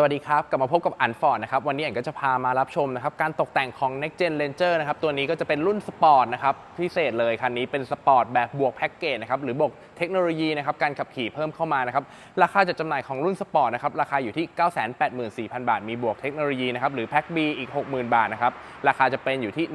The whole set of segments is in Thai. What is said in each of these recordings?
สวัสดีครับ กลับมาพบกับอันฟอร์ดนะครับ วันนี้อันก็จะพามารับชมนะครับ การตกแต่งของ Next Gen Ranger นะครับ ตัวนี้ก็จะเป็นรุ่นสปอร์ตนะครับ พิเศษเลยคันนี้เป็นสปอร์ตแบบบวกแพ็กเกจนะครับ หรือบวกเทคโนโลยีนะครับ การขับขี่เพิ่มเข้ามานะครับ ราคาจัดจำหน่ายของรุ่นสปอร์ตนะครับ ราคาอยู่ที่ 984,000 บาท มีบวกเทคโนโลยีนะครับ หรือแพ็ก B อีก 60,000 บาทนะครับ ราคาจะเป็นอยู่ที่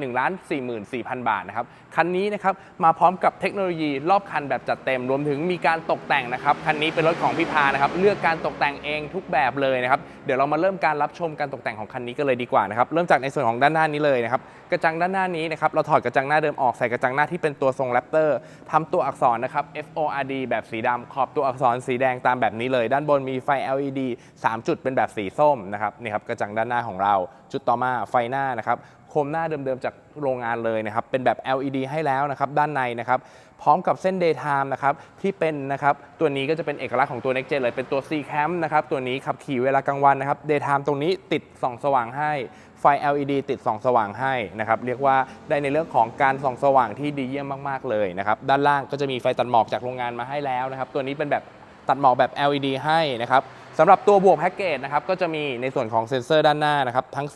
1,44,000 บาทนะครับ คันนี้นะครับ มาพร้อมกับเทคโนโลยีรอบคันแบบจัดเต็ม รวมถึงมีการตกแต่งนะครับ คันนี้เป็นรถของพี่พานะครับ เลือกการตกแต่งเองทุกแบบเลยนะครับเดี๋ยวเรามาเริ่มการรับชมการตกแต่งของคันนี้กันเลยดีกว่านะครับ เริ่มจากในส่วนของด้านหน้านี้เลยนะครับ กระจังด้านหน้านี้นะครับ เราถอดกระจังหน้าเดิมออกใส่กระจังหน้าที่เป็นตัวทรงแรปเตอร์ทำตัวอักษรนะครับ F O R D แบบสีดำขอบตัวอักษรสีแดงตามแบบนี้เลย ด้านบนมีไฟ LED 3 จุดเป็นแบบสีส้มนะครับ นี่ครับกระจังด้านหน้าของเรา จุดต่อมาไฟหน้านะครับ คมหน้าเดิมๆจากโรงงานเลยนะครับ เป็นแบบ LED ให้แล้วนะครับ ด้านในนะครับ พร้อมกับเส้น daytime นะครับ ที่เป็นนะครับ ตัวนี้ก็จะเป็นเอกลักษณ์ของตัว Next Gen เลย เป็นตัว C Cam นะครับ ตัวนี้ขับขี่เวลากลางวันนะครับ daytime ตรงนี้ติดส่องสว่างให้ ไฟ LED ติดส่องสว่างให้นะครับ เรียกว่าได้ในเรื่องของการส่องสว่างที่ดีเยี่ยมมากๆเลยนะครับ ด้านล่างก็จะมีไฟตัดหมอกจากโรงงานมาให้แล้วนะครับ ตัวนี้เป็นแบบตัดหมอกแบบ LED ให้นะครับสำหรับตัวบวกแพ็กเกจนะครับก็จะมีในส่วนของเซ็นเซอร์ด้านหน้านะครับทั้ง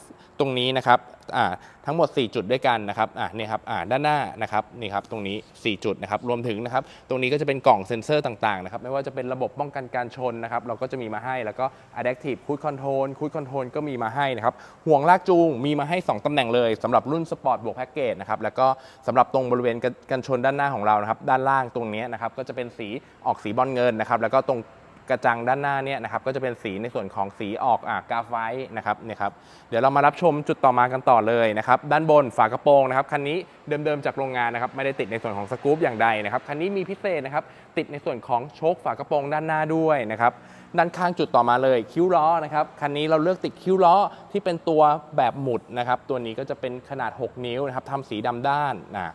ตรงนี้นะครับทั้งหมด 4 จุดด้วยกันนะครับนี่ครับด้านหน้านะครับนี่ครับตรงนี้ 4 จุดนะครับรวมถึงนะครับตรงนี้ก็จะเป็นกล่องเซ็นเซอร์ต่างๆนะครับไม่ว่าจะเป็นระบบป้องกันการชนนะครับเราก็จะมีมาให้แล้วก็ Adaptive Cruise Control Cruise Control ก็มีมาให้นะครับห่วงลากจูงมีมาให้ 2 ตำแหน่งเลยสำหรับรุ่นสปอร์ตบวกแพ็กเกจนะครับแล้วก็สำหรับตรงบริเวณกันกันชนด้านหน้าของเรานะครับด้านล่างตรงนี้นะครับก็จะเป็นสีออกสีบอลเงินนะครับแล้วก็ตรง กระจังด้านหน้าเนี่ยนะครับก็จะเป็นสีในส่วนของสีออกอากาไฟต์นะครับเนี่ยครับเดี๋ยวเรามารับชมจุดต่อมากันต่อเลยนะครับด้านบนฝากระโปรงนะครับคันนี้เดิมๆจากโรงงานนะครับไม่ได้ติดในส่วนของสกู๊ปอย่างใดนะครับคันนี้มีพิเศษนะครับติดในส่วนของโชคฝากระโปรงด้านหน้าด้วยนะครับด้านข้างจุดต่อมาเลยคิ้วล้อนะครับคันนี้เราเลือกติดคิ้วล้อที่เป็นตัวแบบหมุดนะครับตัวนี้ก็จะเป็นขนาด 6 นิ้วนะครับทำสีดำด้านนะ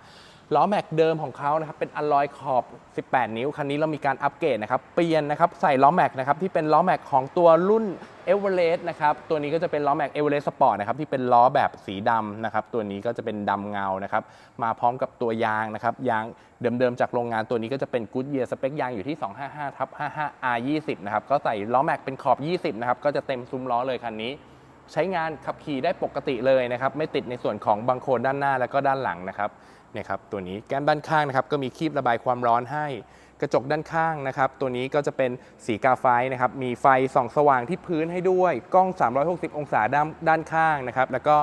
ล้อแม็กเดิมของเขานะครับเป็นอลลอยขอบ 18 นิ้ว คันนี้เรามีการอัปเกรดนะครับ เปลี่ยนนะครับใส่ล้อแม็กนะครับที่เป็นล้อแม็กของตัวรุ่นเอเวอเรสต์นะครับตัวนี้ก็จะเป็นล้อแม็กเอเวอเรสต์สปอร์ตนะครับที่เป็นล้อแบบสีดำนะครับตัวนี้ก็จะเป็นดำเงานะครับมาพร้อมกับตัวยางนะครับยางเดิมๆจากโรงงานตัวนี้ก็จะเป็นกูดเยียร์สเปคยางอยู่ที่ 255ทับ55 R20 นะครับก็ใส่ล้อแม็กเป็นขอบ 20นะครับก็จะเต็มซุ้มล้อเลยคันนี้ใช้งานขับขี่ได้ปกติเลยนะครับไม่ติดในส่วนของบังโคนด้านหน้าแล้วก็ด้านหลังนะครับ นี่ยครับตัวนี้แก้มด้านข้างนะครับก็มีคีบระบายความร้อนให้ กระจกด้านข้างนะครับตัวนี้ก็จะเป็นสีกาไฟนะครับมีไฟส่องสว่างที่พื้นให้ด้วย กล้อง 360 องศาด้านด้านข้างนะครับแล้วก็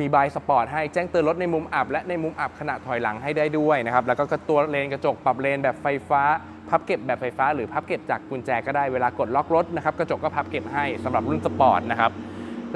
มีบายสปอร์ตให้แจ้งเตือนรถในมุมอับ และในมุมอับขณะถอยหลังให้ได้ด้วยนะครับแล้วก็ตัวเลนกระจกปรับเลนแบบไฟฟ้า พับเก็บแบบไฟฟ้า หรือพับเก็บจากกุญแจก็ได้เวลากดล็อกรถนะครับกระจกก็พับเก็บให้สำหรับรุ่นสปอร์ตนะครับ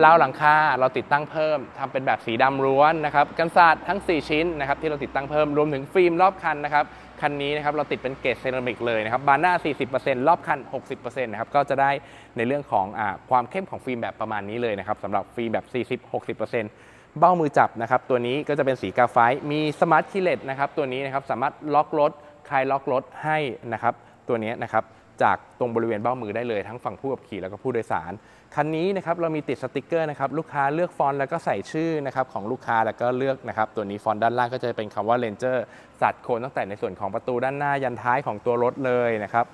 ราวหลังคาเราติดตั้งเพิ่มทำเป็นแบบสีดำล้วนนะครับกันศาสตร์ทั้ง 4 ชิ้นนะครับที่เราติดตั้งเพิ่มรวมถึงฟิล์มรอบคันนะครับคันนี้นะครับเราติดเป็นเกรดเซรามิกเลยนะครับบานหน้า 40%รอบคัน 60%นะครับก็จะได้ในเรื่องของอความเข้มของฟิล์มแบบประมาณนี้เลยนะครับสำหรับฟิล์มแบบ 40-60%เบ้ามือจับนะครับตัวนี้ก็จะเป็นสีกาไฟมีสมาร์ทคีเลสนะครับตัวนี้นะครับสามารถล็อกรถคลายล็อกรถให้นะครับตัวนี้นะครับ จากตรงบริเวณเบ้ามือได้เลยทั้งฝั่งผู้ขับขี่แล้วก็ผู้โดยสาร คันนี้นะครับเรามีติดสติกเกอร์นะครับลูกค้าเลือกฟอนต์แล้วก็ใส่ชื่อนะครับของลูกค้าแล้วก็เลือกนะครับตัวนี้ฟอนต์ด้านล่างก็จะเป็นคำว่า Ranger สัดโคนตั้งแต่ในส่วนของประตูด้านหน้ายันท้ายของตัวรถเลยนะครับ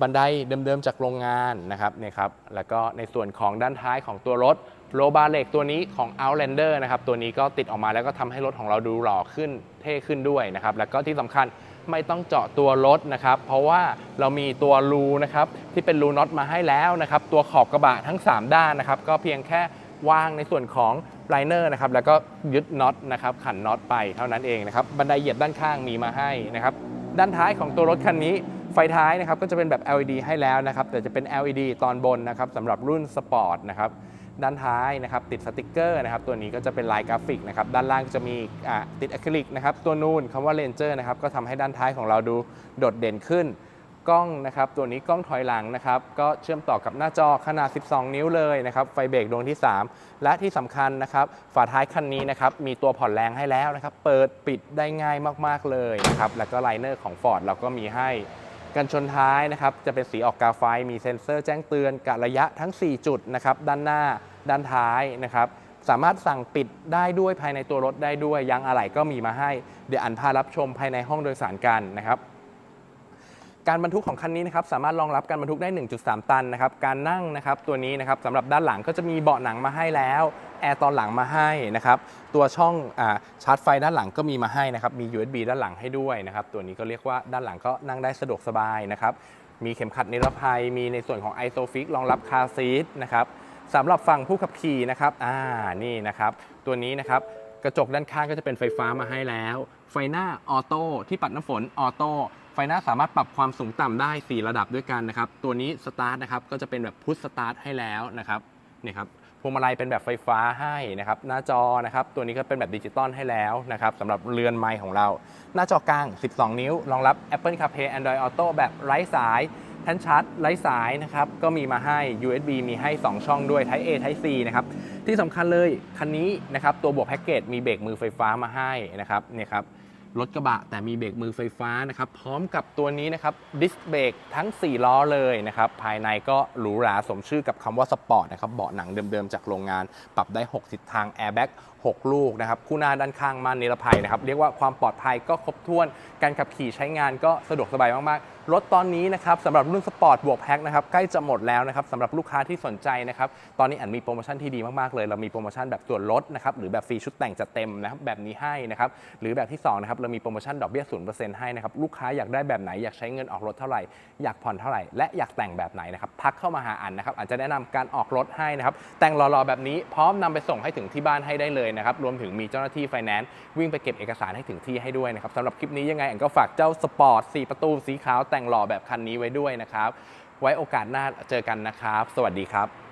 บันไดเดิมๆจากโรงงานนะครับเนี่ยครับแล้วก็ในส่วนของด้านท้ายของตัวรถโลบาเล็กตัวนี้ของ Outlander นะครับตัวนี้ก็ติดออกมาแล้วก็ทำให้รถของเราดูหล่อขึ้นเท่ขึ้นด้วยนะครับแล้วก็ที่สำคัญ ไม่ต้องเจาะตัวรถนะครับ เพราะว่าเรามีตัวรูนะครับที่เป็นรูน็อตมาให้แล้วนะครับ ตัวขอบกระบะทั้ง 3 ด้านนะครับ ก็เพียงแค่วางในส่วนของไลเนอร์นะครับแล้วก็ยึดน็อตนะครับขันน็อตไปเท่านั้นเองนะครับบันไดเหยียบด้านข้างมีมาให้นะครับด้านท้ายของตัวรถคันนี้ไฟท้ายนะครับก็จะเป็นแบบ LED ให้แล้วนะครับแต่จะเป็น LED ตอนบนนะครับสำหรับรุ่นสปอร์ตนะครับ ด้านท้ายนะครับติดสติกเกอร์นะครับตัวนี้ก็จะเป็นลายกราฟิกนะครับด้านล่างจะมีติดอะคริลิกนะครับตัวนูนคำว่าเลนเจอร์นะครับก็ทำให้ด้านท้ายของเราดูโดดเด่นขึ้นกล้องนะครับตัวนี้กล้องถอยหลังนะครับก็เชื่อมต่อกับหน้าจอขนาด 12 นิ้วเลยนะครับไฟเบรกดวงที่ 3 และที่สำคัญนะครับฝาท้ายคันนี้นะครับมีตัวผ่อนแรงให้แล้วนะครับเปิดปิดได้ง่ายมากๆเลยนะครับแล้วก็ไลเนอร์ของ Ford เราก็มีให้ กันชนท้ายนะครับจะเป็นสีออกกาไฟมีเซ็นเซอร์แจ้งเตือนกะระยะทั้ง 4 จุดนะครับด้านหน้าด้านท้ายนะครับสามารถสั่งปิดได้ด้วยภายในตัวรถได้ด้วยยางอะไหล่ก็มีมาให้ เดี๋ยวอันพารับชมภายในห้องโดยสารกันนะครับการบรรทุกของคันนี้นะครับสามารถรองรับการบรรทุกได้ 1.3 ตันนะครับการนั่งนะครับตัวนี้นะครับสำหรับด้านหลังก็จะมีเบาะหนังมาให้แล้ว แอร์ตอนหลังมาให้นะครับตัวช่องอชาร์จไฟด้านหลังก็มีมาให้นะครับมี USB ด้านหลังให้ด้วยนะครับตัวนี้ก็เรียกว่าด้านหลังก็นั่งได้สะดวกสบายนะครับมีเข็มขัดนิรภัย มีในส่วนของ ISOFIX รองรับคาซีทนะครับสำหรับฝั่งผู้ขับขี่นะครับอ่านี่นะครับ ตัวนี้นะครับกระจกด้านข้างก็จะเป็นไฟฟ้ามาให้แล้ว ไฟหน้าออโต้ที่ปัดน้ำฝนออโต้ไฟหน้าสามารถปรับความสูงต่ำได้ 4 ระดับด้วยกันนะครับ ตัวนี้สตาร์ทนะครับก็จะเป็นแบบพุชสตาร์ทให้แล้วนะครับนี่ครับ วงมาลัยเป็นแบบไฟฟ้าให้นะครับหน้าจอนะครับตัวนี้ก็เป็นแบบดิจิตอลให้แล้วนะครับสำหรับเรือนไม้ของเรา หน้าจอกลาง 12 นิ้ว รองรับ Apple CarPlay Android Auto แบบไร้สายท่นชาร์จไร้สายนะครับก็มีมาให้ USB มีให้ 2 ช่องด้วย Type A Type C นะครับที่สำคัญเลยคันนี้นะครับตัวบวกแพ็กเกจมีเบรกมือไฟฟ้ามาให้นะครับเนี่ยครับ รถกระบะ แต่มีเบรกมือไฟฟ้านะครับ พร้อมกับตัวนี้นะครับดิสเบรกทั้ง 4 ล้อเลยนะครับ ภายในก็หรูหราสมชื่อกับคำว่าสปอร์ตนะครับ เบาะหนังเดิมๆ จากโรงงาน ปรับได้ 6 ทิศทางแอร์แบ็ก6 ลูกนะครับ คู่หน้าด้านข้างม่านนิรภัยนะครับ เรียกว่าความปลอดภัยก็ครบถ้วน การขับขี่ใช้งานก็สะดวกสบายมากๆ รถตอนนี้นะครับสำหรับรุ่นสปอร์ตบวกแพ็คนะครับใกล้จะหมดแล้วนะครับสำหรับลูกค้าที่สนใจนะครับ ตอนนี้อันมีโปรโมชั่นที่ดีมากๆเลย เรามีโปรโมชั่นแบบส่วนลดนะครับหรือแบบฟรีชุดแต่งจัดเต็มนะครับแบบนี้ให้นะครับหรือแบบที่สองนะครับเรามีโปรโมชั่นดอกเบี้ย0%ให้นะครับลูกค้าอยากได้แบบไหนอยากใช้เงินออกรถเท่าไหร่อยากผ่อนเท่าไหร่และอยากแต่งแบบไหนนะครับทักเข้ามาหาอันนะครับอาจจะแนะนำการออกรถให้นะครับแต่งรอๆแบบนี้พร้อมนำไปส่งให้ถึงที่บ้านให้ได้เลยนะครับรวมถึงมีเจ้าหน้าที่ไฟแนนซ์วิ่งไปเก็บเอกสารให้ถึงที่ให้ด้วยนะครับสำหรับคลิปนี้ยังไงอันก็ฝากเจ้าสปอร์ต4ประตูสีขาวแต่งหล่อแบบคันนี้ไว้ด้วยนะครับไว้โอกาสหน้าเจอกันนะครับ สวัสดีครับ